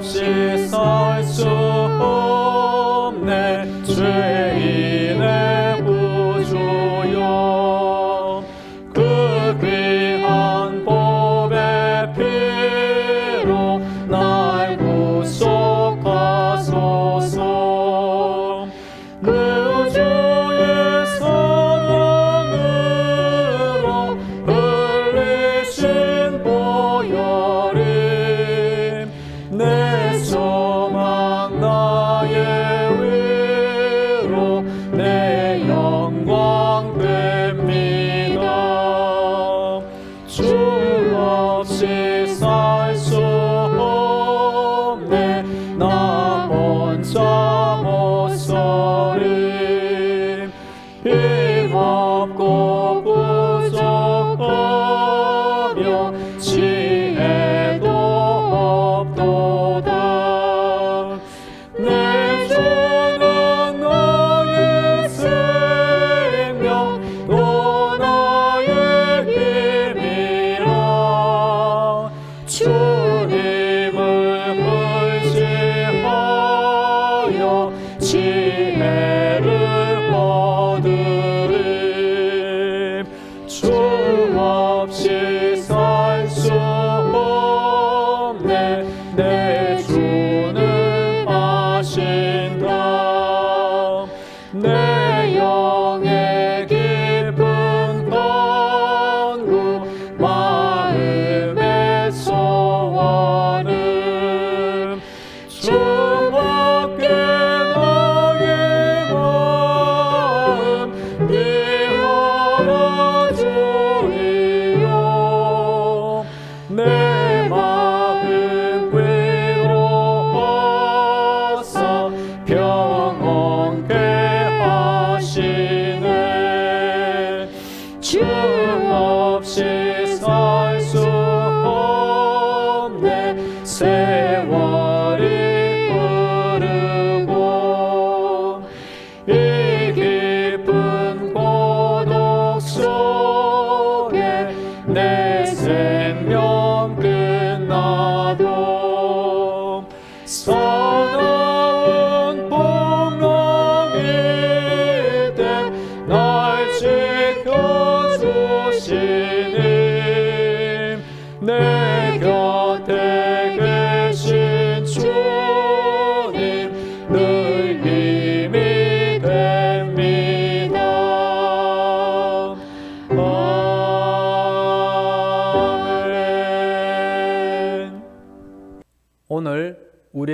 없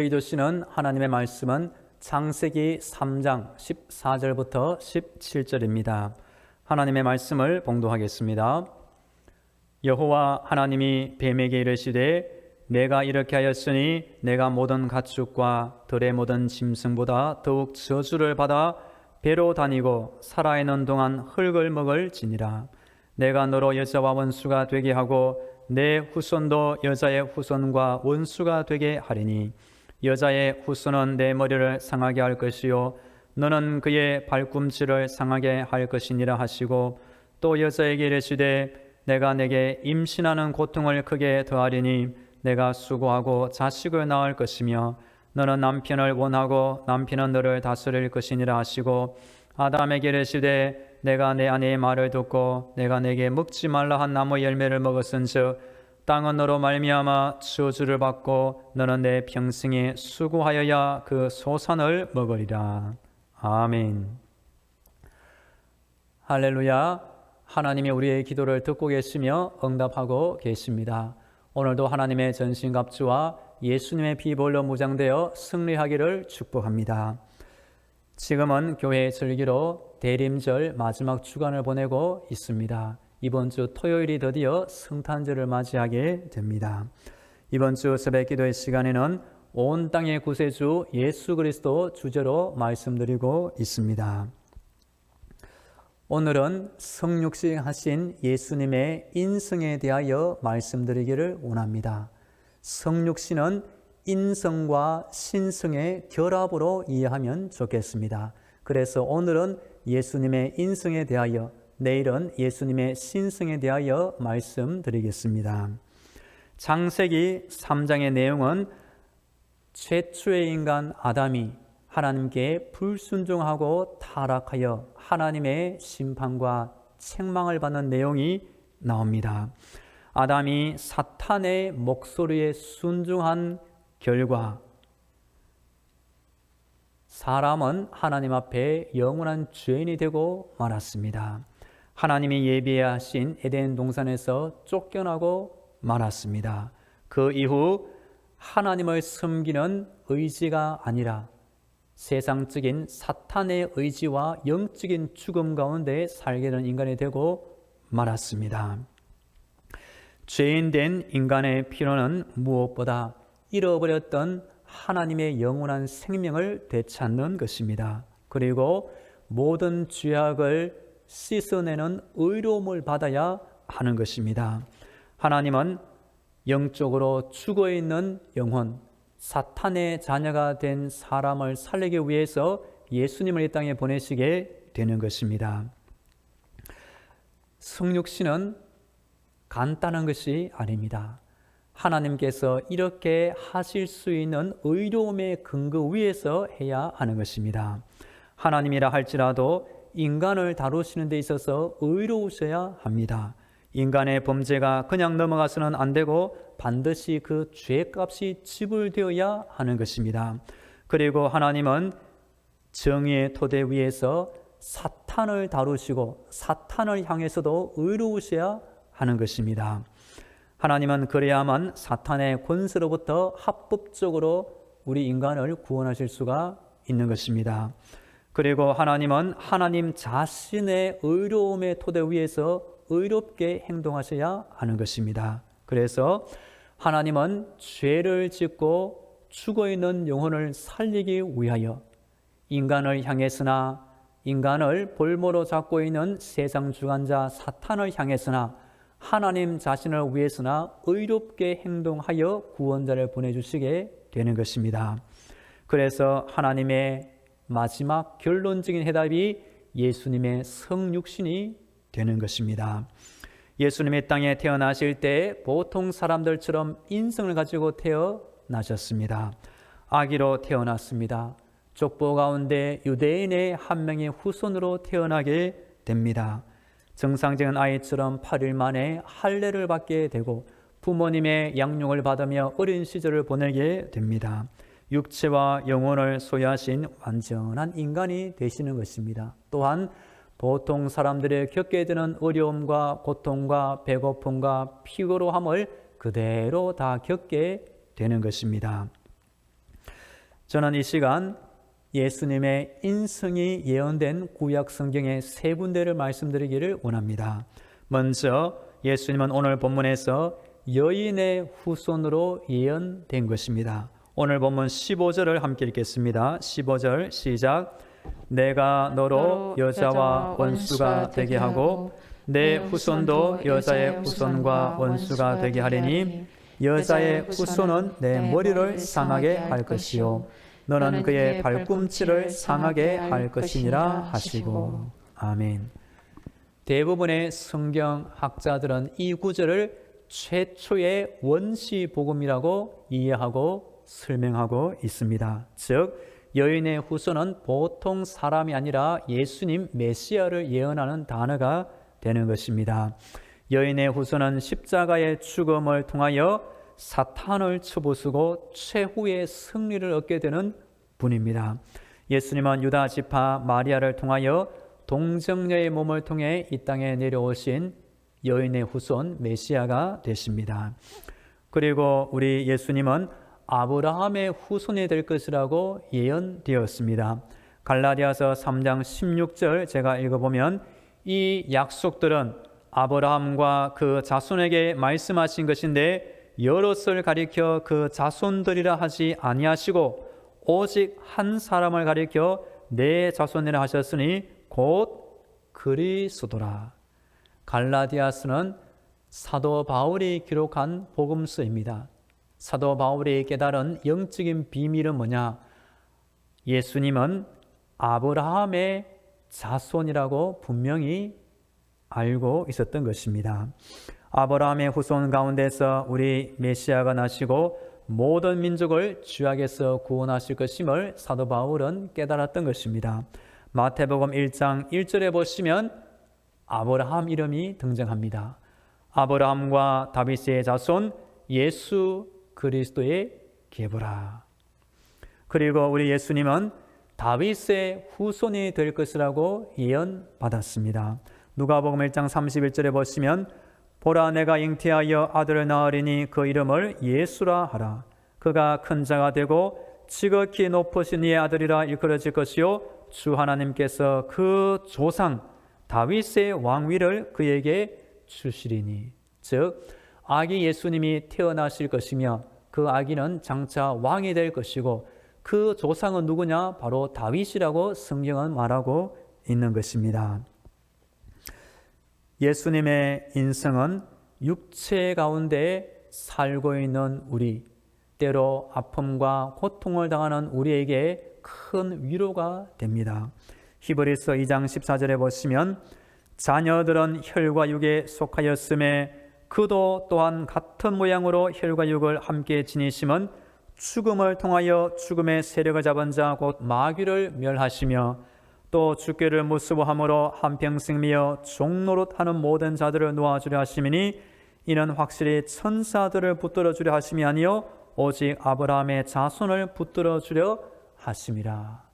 우리에게 주시는 하나님의 말씀은 창세기 3장 14절부터 17절입니다. 하나님의 말씀을 봉독하겠습니다. 여호와 하나님이 뱀에게 이르시되 내가 이렇게 하였으니 내가 모든 가축과 들의 모든 짐승보다 더욱 저주를 받아 배로 다니고 살아있는 동안 흙을 먹을 지니라 내가 너로 여자와 원수가 되게 하고 내 후손도 여자의 후손과 원수가 되게 하리니 여자의 후손은 내 머리를 상하게 할 것이요. 너는 그의 발꿈치를 상하게 할 것이니라 하시고 또 여자에게 이르시되 내가 내게 임신하는 고통을 크게 더하리니 내가 수고하고 자식을 낳을 것이며 너는 남편을 원하고 남편은 너를 다스릴 것이니라 하시고 아담에게 이르시되 내가 내 아내의 말을 듣고 내가 내게 먹지 말라 한 나무 열매를 먹었은즉 땅은 너로 말미암아 저주를 받고 너는 내 평생에 수고하여야 그 소산을 먹으리라. 아멘. 할렐루야. 하나님이 우리의 기도를 듣고 계시며 응답하고 계십니다. 오늘도 하나님의 전신갑주와 예수님의 비볼로 무장되어 승리하기를 축복합니다. 지금은 교회 절기로 대림절 마지막 주간을 보내고 있습니다. 이번 주 토요일이 드디어 성탄절을 맞이하게 됩니다. 이번 주 새벽 기도의 시간에는 온 땅의 구세주 예수 그리스도 주제로 말씀드리고 있습니다. 오늘은 성육신 하신 예수님의 인성에 대하여 말씀드리기를 원합니다. 성육신은 인성과 신성의 결합으로 이해하면 좋겠습니다. 그래서 오늘은 예수님의 인성에 대하여 내일은 예수님의 신성에 대하여 말씀드리겠습니다. 장세기 3장의 내용은 최초의 인간 아담이 하나님께 불순종하고 타락하여 하나님의 심판과 책망을 받는 내용이 나옵니다. 아담이 사탄의 목소리에 순종한 결과 사람은 하나님 앞에 영원한 죄인이 되고 말았습니다. 하나님이 예비하신 에덴 동산에서 쫓겨나고 말았습니다. 그 이후 하나님을 섬기는 의지가 아니라 세상적인 사탄의 의지와 영적인 죽음 가운데 살게 된 인간이 되고 말았습니다. 죄인된 인간의 필요는 무엇보다 잃어버렸던 하나님의 영원한 생명을 되찾는 것입니다. 그리고 모든 죄악을 씻어내는 의로움을 받아야 하는 것입니다. 하나님은 영적으로 죽어 있는 영혼, 사탄의 자녀가 된 사람을 살리기 위해서 예수님을 이 땅에 보내시게 되는 것입니다. 성육신은 간단한 것이 아닙니다. 하나님께서 이렇게 하실 수 있는 의로움의 근거 위에서 해야 하는 것입니다. 하나님이라 할지라도 인간을 다루시는 데 있어서 의로우셔야 합니다. 인간의 범죄가 그냥 넘어가서는 안 되고 반드시 그 죄값이 지불되어야 하는 것입니다. 그리고 하나님은 정의의 토대 위에서 사탄을 다루시고 사탄을 향해서도 의로우셔야 하는 것입니다. 하나님은 그래야만 사탄의 권세로부터 합법적으로 우리 인간을 구원하실 수가 있는 것입니다. 그리고 하나님은 하나님 자신의 의로움의 토대 위에서 의롭게 행동하셔야 하는 것입니다. 그래서 하나님은 죄를 짓고 죽어 있는 영혼을 살리기 위하여 인간을 향해서나 인간을 볼모로 잡고 있는 세상 주관자 사탄을 향해서나 하나님 자신을 위해서나 의롭게 행동하여 구원자를 보내주시게 되는 것입니다. 그래서 하나님의 마지막 결론적인 해답이 예수님의 성육신이 되는 것입니다. 예수님의 땅에 태어나실 때 보통 사람들처럼 인성을 가지고 태어나셨습니다. 아기로 태어났습니다. 족보 가운데 유대인의 한 명의 후손으로 태어나게 됩니다. 정상적인 아이처럼 8일 만에 할례를 받게 되고 부모님의 양육을 받으며 어린 시절을 보내게 됩니다. 육체와 영혼을 소유하신 완전한 인간이 되시는 것입니다. 또한 보통 사람들의 겪게 되는 어려움과 고통과 배고픔과 피고로함을 그대로 다 겪게 되는 것입니다. 저는 이 시간 예수님의 인성이 예언된 구약 성경의 세 군데를 말씀드리기를 원합니다. 먼저 예수님은 오늘 본문에서 여인의 후손으로 예언된 것입니다. 오늘 본문 15절을 함께 읽겠습니다. 15절 시작. 내가 너로 여자와 원수가 되게 하고 내 후손도 여자의 후손과 원수가 되게 하리니 여자의 후손은 내 머리를 상하게 할 것이요 너는 그의 발꿈치를 상하게 할 것이니라 하시고 아멘. 대부분의 성경 학자들은 이 구절을 최초의 원시 복음이라고 이해하고 설명하고 있습니다. 즉 여인의 후손은 보통 사람이 아니라 예수님 메시아를 예언하는 단어가 되는 것입니다. 여인의 후손은 십자가의 죽음을 통하여 사탄을 쳐부수고 최후의 승리를 얻게 되는 분입니다. 예수님은 유다 지파 마리아를 통하여 동정녀의 몸을 통해 이 땅에 내려오신 여인의 후손 메시아가 되십니다. 그리고 우리 예수님은 아브라함의 후손이 될 것이라고 예언되었습니다. 갈라디아서 3장 16절 제가 읽어보면 이 약속들은 아브라함과 그 자손에게 말씀하신 것인데 여럿을 가리켜 그 자손들이라 하지 아니하시고 오직 한 사람을 가리켜 내 자손이라 하셨으니 곧 그리스도라. 갈라디아스는 사도 바울이 기록한 복음서입니다. 사도 바울이 깨달은 영적인 비밀은 뭐냐? 예수님은 아브라함의 자손이라고 분명히 알고 있었던 것입니다. 아브라함의 후손 가운데서 우리 메시아가 나시고 모든 민족을 죄악에서 구원하실 것임을 사도 바울은 깨달았던 것입니다. 마태복음 1장 1절에 보시면 아브라함 이름이 등장합니다. 아브라함과 다윗의 자손 예수 그리스도의 계보라. 그리고 우리 예수님은 다윗의 후손이 될 것이라고 예언받았습니다. 누가복음 1장 31절에 보시면 보라 내가 잉태하여 아들을 낳으리니 그 이름을 예수라 하라. 그가 큰 자가 되고 지극히 높으신 이의 아들이라 일컬어질 것이요 주 하나님께서 그 조상 다윗의 왕위를 그에게 주시리니 즉 아기 예수님이 태어나실 것이며 그 아기는 장차 왕이 될 것이고 그 조상은 누구냐? 바로 다윗이라고 성경은 말하고 있는 것입니다. 예수님의 인생은 육체 가운데 살고 있는 우리, 때로 아픔과 고통을 당하는 우리에게 큰 위로가 됩니다. 히브리서 2장 14절에 보시면 자녀들은 혈과 육에 속하였음에 그도 또한 같은 모양으로 혈과 육을 함께 지니심은 죽음을 통하여 죽음의 세력을 잡은 자 곧 마귀를 멸하시며 또 주께를 무수함으로 한평생 미어 종노릇 하는 모든 자들을 놓아주려 하심이니 이는 확실히 천사들을 붙들어 주려 하심이 아니요 오직 아브라함의 자손을 붙들어 주려 하심이라.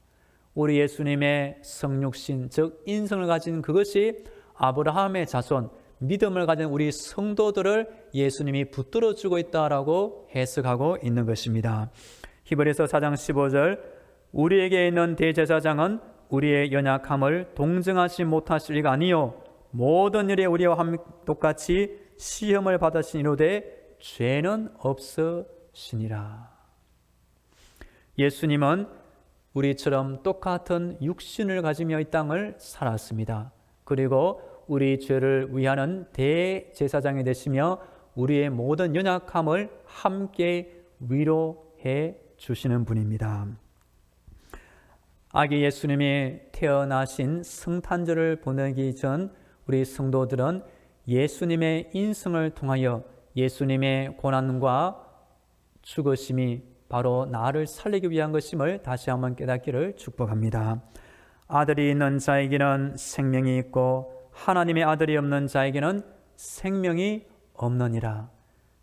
우리 예수님의 성육신 즉 인성을 가진 그것이 아브라함의 자손 믿음을 가진 우리 성도들을 예수님이 붙들어 주고 있다라고 해석하고 있는 것입니다. 히브리서 4장 15절 우리에게 있는 대제사장은 우리의 연약함을 동정하지 못하실 리가 아니요 모든 일에 우리와 똑같이 시험을 받으신 이로되 죄는 없으시니라. 예수님은 우리처럼 똑같은 육신을 가지며 이 땅을 살았습니다. 그리고 우리 죄를 위하는 대제사장이 되시며 우리의 모든 연약함을 함께 위로해 주시는 분입니다. 아기 예수님이 태어나신 성탄절을 보내기 전 우리 성도들은 예수님의 인성을 통하여 예수님의 고난과 죽으심이 바로 나를 살리기 위한 것임을 다시 한번 깨닫기를 축복합니다. 아들이 있는 자에게는 생명이 있고 하나님의 아들이 없는 자에게는 생명이 없느니라.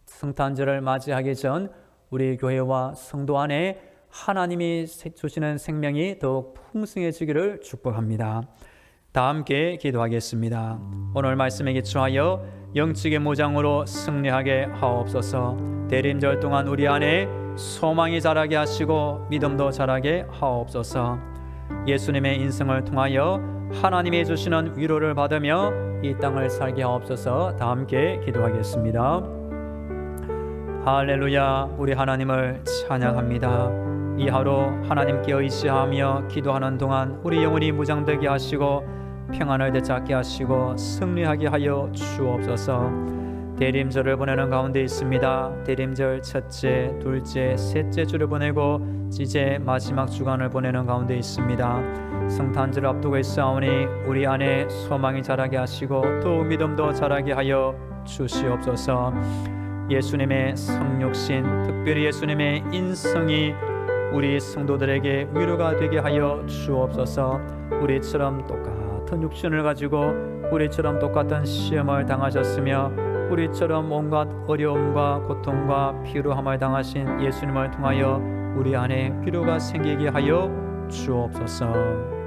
성탄절을 맞이하기 전 우리 교회와 성도 안에 하나님이 주시는 생명이 더욱 풍성해지기를 축복합니다. 다 함께 기도하겠습니다. 오늘 말씀에 기초하여 영적의 무장으로 승리하게 하옵소서. 대림절 동안 우리 안에 소망이 자라게 하시고 믿음도 자라게 하옵소서. 예수님의 인생을 통하여 하나님이 주시는 위로를 받으며 이 땅을 살게 하옵소서 다 함께 기도하겠습니다. 할렐루야 우리 하나님을 찬양합니다. 이 하루 하나님께 의지하며 기도하는 동안 우리 영혼이 무장되게 하시고 평안을 되찾게 하시고 승리하게 하여 주옵소서. 대림절을 보내는 가운데 있습니다. 대림절 첫째, 둘째, 셋째 주를 보내고 이제 마지막 주간을 보내는 가운데 있습니다. 성탄절 앞두고 있사오니 우리 안에 소망이 자라게 하시고 또 믿음도 자라게 하여 주시옵소서. 예수님의 성육신, 특별히 예수님의 인성이 우리 성도들에게 위로가 되게 하여 주옵소서. 우리처럼 똑같은 육신을 가지고 우리처럼 똑같은 시험을 당하셨으며 우리처럼 온갖 어려움과 고통과 피로함을 당하신 예수님을 통하여 우리 안에 위로가 생기게 하여 주옵소서.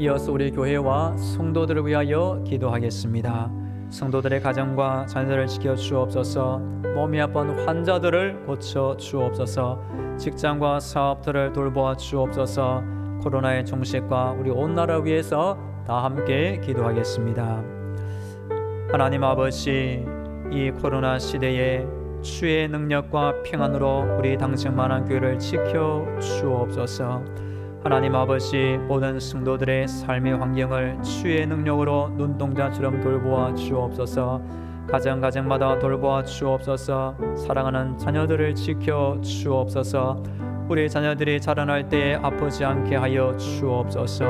이어서 우리 교회와 성도들을 위하여 기도하겠습니다. 성도들의 가정과 자녀들을 지켜 주옵소서. 몸이 아픈 환자들을 고쳐 주옵소서. 직장과 사업들을 돌보아 주옵소서. 코로나의 종식과 우리 온 나라 위해서 다 함께 기도하겠습니다. 하나님 아버지, 이 코로나 시대에 주의 능력과 평안으로 우리 당생만한 교회를 지켜 주옵소서. 하나님 아버지 모든 성도들의 삶의 환경을 주의 능력으로 눈동자처럼 돌보아 주옵소서. 가정 가정마다 돌보아 주옵소서. 사랑하는 자녀들을 지켜 주옵소서. 우리 자녀들이 자라날 때에 아프지 않게 하여 주옵소서.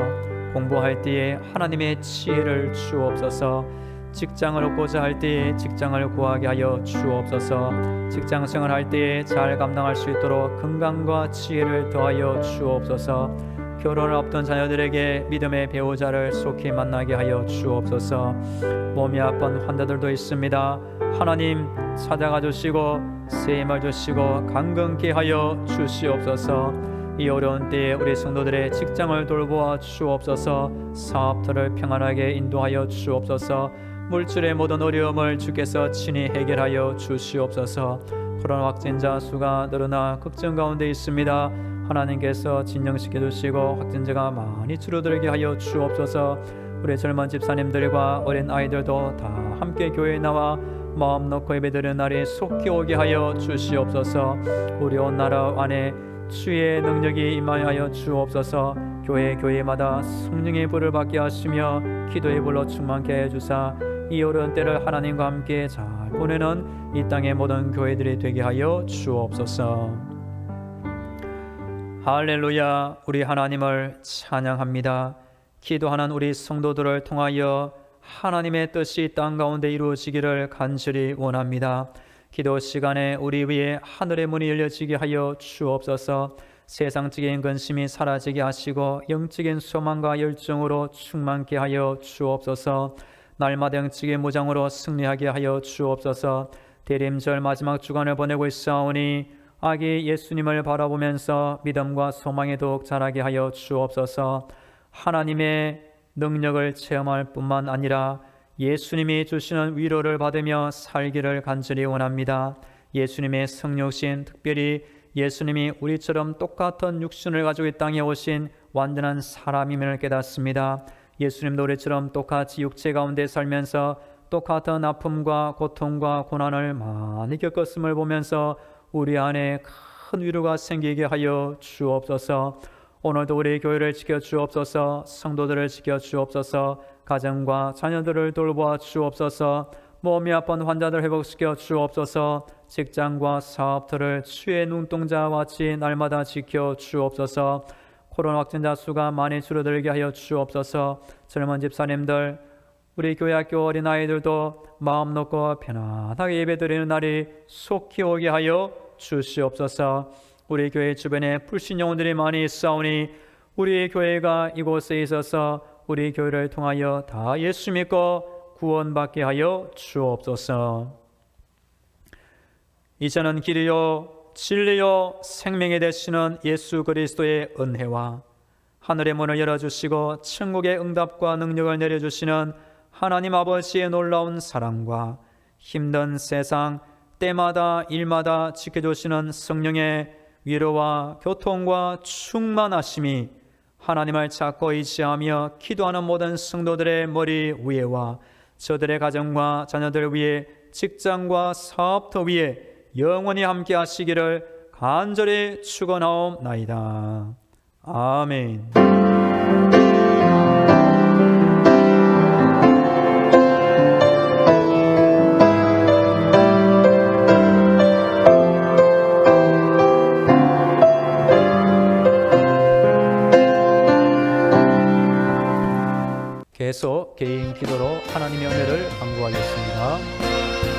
공부할 때에 하나님의 지혜를 주옵소서. 직장을 얻고자 할 때에 직장을 구하게 하여 주옵소서. 직장 생활할 때에 잘 감당할 수 있도록 건강과 지혜를 더하여 주옵소서. 결혼을 앞둔 자녀들에게 믿음의 배우자를 속히 만나게 하여 주옵소서. 몸이 아픈 환자들도 있습니다. 하나님 찾아가 주시고 새 힘을 주시고 강건케 하여 주시옵소서. 이 어려운 때에 우리 성도들의 직장을 돌보아 주옵소서. 사업들을 평안하게 인도하여 주옵소서. 물질의 모든 어려움을 주께서 친히 해결하여 주시옵소서. 코로나 확진자 수가 늘어나 걱정 가운데 있습니다. 하나님께서 진정시켜 주시고 확진자가 많이 줄어들게 하여 주옵소서. 우리 젊은 집사님들과 어린 아이들도 다 함께 교회에 나와 마음 놓고 예배드리는 날이 속히 오게 하여 주시옵소서. 우리 온 나라 안에 주의 능력이 임하여 주옵소서. 교회 교회마다 성령의 불을 받게 하시며 기도의 불로 충만케 해 주사 이 어려운 때를 하나님과 함께 잘 보내는 이 땅의 모든 교회들이 되게 하여 주옵소서. 할렐루야, 우리 하나님을 찬양합니다. 기도하는 우리 성도들을 통하여 하나님의 뜻이 땅 가운데 이루어지기를 간절히 원합니다. 기도 시간에 우리 위에 하늘의 문이 열려지게 하여 주옵소서. 세상적인 근심이 사라지게 하시고 영적인 소망과 열정으로 충만케 하여 주옵소서. 날마다 영적인 무장으로 승리하게 하여 주옵소서. 대림절 마지막 주간을 보내고 있사오니 아기 예수님을 바라보면서 믿음과 소망에 더욱 자라게 하여 주옵소서. 하나님의 능력을 체험할 뿐만 아니라 예수님이 주시는 위로를 받으며 살기를 간절히 원합니다. 예수님의 성육신, 특별히 예수님이 우리처럼 똑같은 육신을 가지고 이 땅에 오신 완전한 사람임을 깨닫습니다. 예수님도 우리처럼 똑같이 육체 가운데 살면서 똑같은 아픔과 고통과 고난을 많이 겪었음을 보면서 우리 안에 큰 위로가 생기게 하여 주옵소서. 오늘도 우리 교회를 지켜 주옵소서. 성도들을 지켜 주옵소서. 가정과 자녀들을 돌보아 주옵소서. 몸이 아픈 환자들 회복시켜 주옵소서. 직장과 사업들을 주의 눈동자와 같이 날마다 지켜 주옵소서. 코로나 확진자 수가 많이 줄어들게 하여 주옵소서. 젊은 집사님들 우리 교회 학교 어린 아이들도 마음 놓고 편안하게 예배드리는 날이 속히 오게 하여 주시옵소서. 우리 교회 주변에 불신 영혼들이 많이 있사오니 우리 교회가 이곳에 있어서 우리 교회를 통하여 다 예수 믿고 구원받게 하여 주옵소서. 이제는 길이요 진리요 생명이 되시는 예수 그리스도의 은혜와 하늘의 문을 열어주시고 천국의 응답과 능력을 내려주시는 하나님 아버지의 놀라운 사랑과 힘든 세상 때마다 일마다 지켜주시는 성령의 위로와 교통과 충만하심이 하나님을 찾고 의지하며 기도하는 모든 성도들의 머리 위에와 저들의 가정과 자녀들 위에 직장과 사업터 위에 영원히 함께 하시기를 간절히 축원하옵나이다. 아멘. 계속 개인 기도로 하나님의 은혜를 간구하겠습니다.